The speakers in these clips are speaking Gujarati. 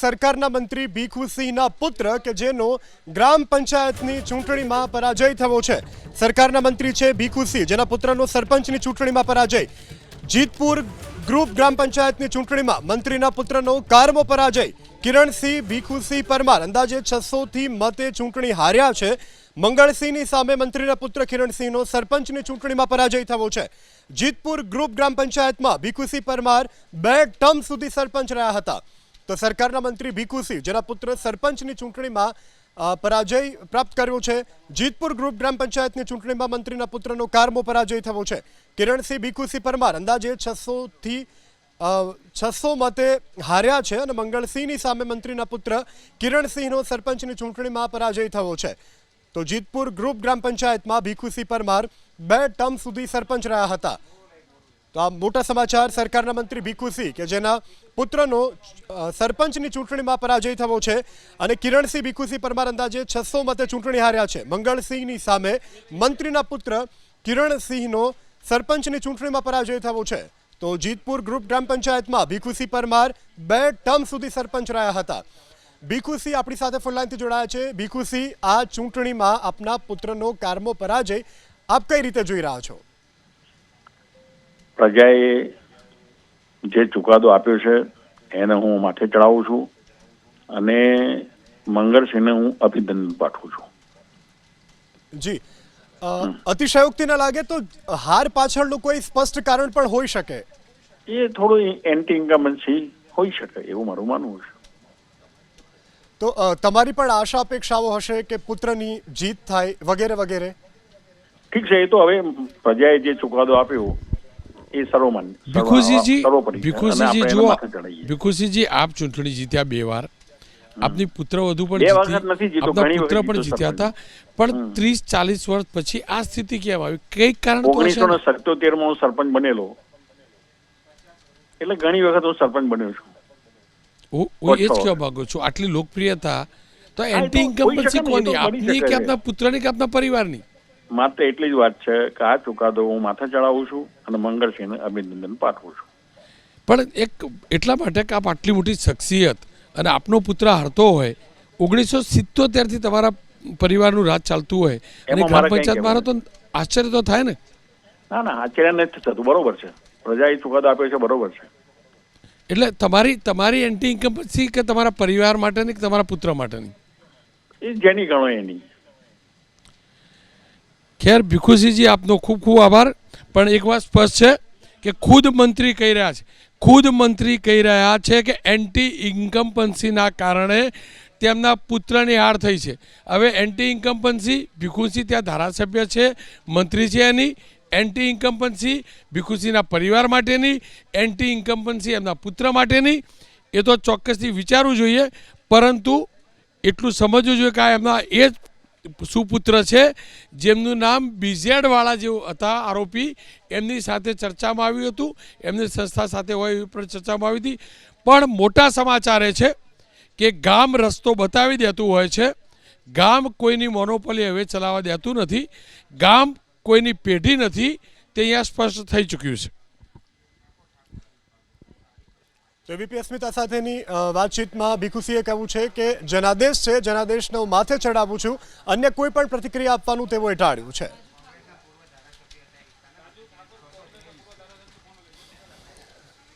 સરકારના મંત્રી ભીખુસિંહના પુત્ર કે જેનો ગ્રામ પંચાયતની ચૂંટણીમાં પરાજય થયો છે. સરકારના મંત્રી છે ભીખુસિંહ, જેના પુત્રનો સરપંચની ચૂંટણીમાં પરાજય. જીતપુર ગ્રુપ ગ્રામ પંચાયતની ચૂંટણીમાં મંત્રીના પુત્રનો કારમો પરાજય. કિરણસિંહ, ભીખુસિંહ પરમાર અંદાજે છસોથી મતે ચૂંટણી હાર્યા છે. મંગળસિંહની સામે મંત્રીના પુત્ર કિરણસિંહનો સરપંચની ચૂંટણીમાં પરાજય થયો છે. જીતપુર ગ્રુપ ગ્રામ પંચાયતમાં ભીખુસિંહ પરમાર બે ટર્મ સુધી સરપંચ રહ્યા હતા. તો સરકારના મંત્રી ભીખુસિંહ જેના પુત્ર સરપંચની ચૂંટણીમાં પરાજય પ્રાપ્ત કર્યો છે. જીતપુર ગ્રુપ ગ્રામ પંચાયતની ચૂંટણીમાં મંત્રીના પુત્રનો કારમો પરાજય થયો છે. કિરણસિંહ ભીખુસિંહ પરમાર, અંદાજે છસોથી છસો મતે હાર્યા છે અને મંગળસિંહની સામે મંત્રીના પુત્ર કિરણસિંહનો સરપંચની ચૂંટણીમાં પરાજય થયો છે. તો જીતપુર ગ્રુપ ગ્રામ પંચાયતમાં ભીખુસિંહ પરમાર બે ટર્મ સુધી સરપંચ રહ્યા હતા. તો આ મોટા સમાચાર સરકારના મંત્રી ભીખુસિંહ કે જેના પુત્રનો સરપંચની ચૂંટણીમાં પરાજય થયો છે અને કિરણસિંહ ભીખુસિંહ પરમાર અંદાજે છસો મતે ચૂંટણી હાર્યા છે. મંગળસિંહની સામે મંત્રીના પુત્ર કિરણસિંહનો સરપંચની ચૂંટણીમાં પરાજય થયો છે. તો જીતપુર ગ્રુપ ગ્રામ પંચાયતમાં ભીખુસિંહ પરમાર બે ટર્મ સુધી સરપંચ રહ્યા હતા. ભીખુસિંહ આપણી સાથે ફોનલાઈનથી જોડાયા છે. ભીખુસિંહ આ ચૂંટણીમાં આપના પુત્રનો કારમો પરાજય આપ કઈ રીતે જોઈ રહ્યા છો? પ્રજાએ જે ચુકાદો આપ્યો છે એને હું માથે ચડાવું છું અને મંગળસિંહને હું અભિનંદન પાઠવું છું. જી. અતિશયોક્તિ ન લાગે તો હાર પાછળનું કોઈ સ્પષ્ટ કારણ પણ હોઈ શકે? એ થોડું એન્ટી ઇન્કમન્સી હોઈ શકે એવું મારું માનવું છે. તો તમારી પણ આશા અપેક્ષાઓ હશે કે પુત્રની જીત થાય વગેરે વગેરે? ઠીક છે એ તો હવે પ્રજાએ જે ચુકાદો આપ્યો એ સર્વ- ભીખુસિંહજી ભીખુસિંહજી જુઓ ભીખુસિંહજી આપ ચૂંટણી જીત્યા બે વાર. આપની પુત્ર વધુ પણ આપના પુત્ર પણ જીત્યા હતા. પણ ત્રીસ ચાલીસ વર્ષ પછી આ સ્થિતિ કેમ આવી? કઈ કારણ ઓગણીસો ને? સત્યોતેરમાં હું સરપંચ બનેલો. એટલે ઘણી વખત હું સરપંચ બન્યો છું. હું એ જ કહેવા માંગુ છું. આટલી લોકપ્રિયતા. તો એન્ટી તો કોની? આપની કે. આપના પુત્રની કે આપના પરિવારની? માત્ર એટલી જ વાત છે કે આ ચુકાદો હું માથે ચડાવું છું અને મંગળસિંહને અભિનંદન પાઠવું છું. પણ એક એટલા માટે કે આપ આટલી મોટી શખ્સિયત અને આપનો પુત્ર હારતો હોય ઓગણીસો સિત્તોતેરથી તમારા પરિવારનું રાજ ચાલતું હોય અને ગ્રામ મારે પંચાયત મારો તો આશ્ચર્ય તો થાય ને? ના ના આશ્ચર્ય નથી થતું બરોબર છે. પ્રજાએ ચુકાદો આપ્યો છે બરોબર છે. એટલે તમારી તમારી એન્ટી પછી કે તમારા પરિવાર માટેની કે તમારા પુત્ર માટેની? એ જેની ગણો એની. ખેર ભીખુસિંહજી આપનો ખૂબ ખૂબ આભાર. પણ એક વાત સ્પષ્ટ છે કે ખુદ મંત્રી કહી રહ્યા છે. ખુદ મંત્રી કહી રહ્યા છે કે એન્ટી ઇન્કમ્પન્સીના કારણે તેમના પુત્રની હાર થઈ છે. હવે એન્ટી ઇન્કમ્પન્સી ભીખુસિંહ ત્યાં ધારાસભ્ય છે, મંત્રી છે એની. એન્ટી ઇન્કમ્પન્સી ભીખુસિંહના પરિવાર માટેની. એન્ટી ઇન્કમ્પન્સી એમના પુત્ર માટેની. એ તો ચોક્કસથી વિચારવું જોઈએ. પરંતુ એટલું સમજવું જોઈએ કે એમના એ જ સુપુત્ર છે, જેમનું નામ બીઝેડવાળા જેવું હતા આરોપી. એમની સાથે ચર્ચામાં આવ્યું હતું. એમની સંસ્થા સાથે હોય એવી પણ ચર્ચામાં આવી હતી. પણ મોટા સમાચાર એ છે કે ગામ રસ્તો બતાવી દેતું હોય છે. ગામ કોઈની મોનોપોલી હવે ચલાવવા દેતું નથી. ગામ કોઈની પેઢી નથી. તે અહીંયા સ્પષ્ટ થઈ ચૂક્યું છે. તો એબીપી અસ્મિતા સાથેની વાતચીતમાં ભીખુસીએ કહ્યું છે કે જનાદેશ છે, જનાદેશને હું માથે ચડાવું છું, અન્ય કોઈ પણ પ્રતિક્રિયા આપવાનું તેઓએ ટાળ્યું છે.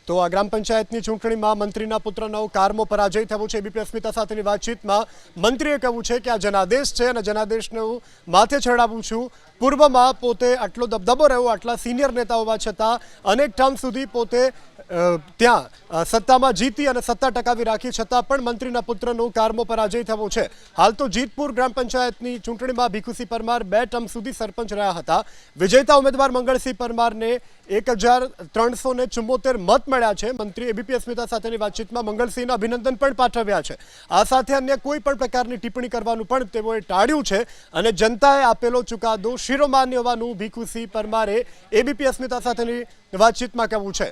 તો આ ગ્રામ પંચાયતની ચૂંટણીમાં મંત્રીના પુત્રનો કારમો પરાજય થયો છે. એબીપી અસ્મિતા સાથેની વાતચીતમાં મંત્રીએ કહ્યું છે કે આ જનાદેશ છે અને જનાદેશને હું માથે ચડાવું છું. પૂર્વમાં પોતે આટલો દબદબો રહ્યો, આટલા સિનિયર નેતા હોવા છતાં અનેક ટર્મ સુધી પોતે ત્યાં સત્તામાં જીતી અને સત્તા ટકાવી રાખી છતાં પણ મંત્રીના પુત્રનો કારમો પરાજય થવો છે. હાલ તો જીતપુર ગ્રામ પંચાયતની ચૂંટણીમાં ભીખુસિંહ પરમાર બે ટર્મ સુધી સરપંચ રહ્યા હતા. વિજેતા ઉમેદવાર મંગળસિંહ પરમારને એક હજાર ત્રણસો ને મત મળ્યા છે. મંત્રી એબીપી અસ્મિતા સાથેની વાતચીતમાં મંગળસિંહના અભિનંદન પણ પાઠવ્યા છે. આ સાથે અન્ય કોઈ પણ પ્રકારની ટિપ્પણી કરવાનું પણ તેઓએ ટાળ્યું છે અને જનતાએ આપેલો ચુકાદો શિરોમાન્ય હોવાનું ભીખુસિંહ પરમારે એબીપી અસ્મિતા સાથેની વાતચીતમાં કહેવું છે.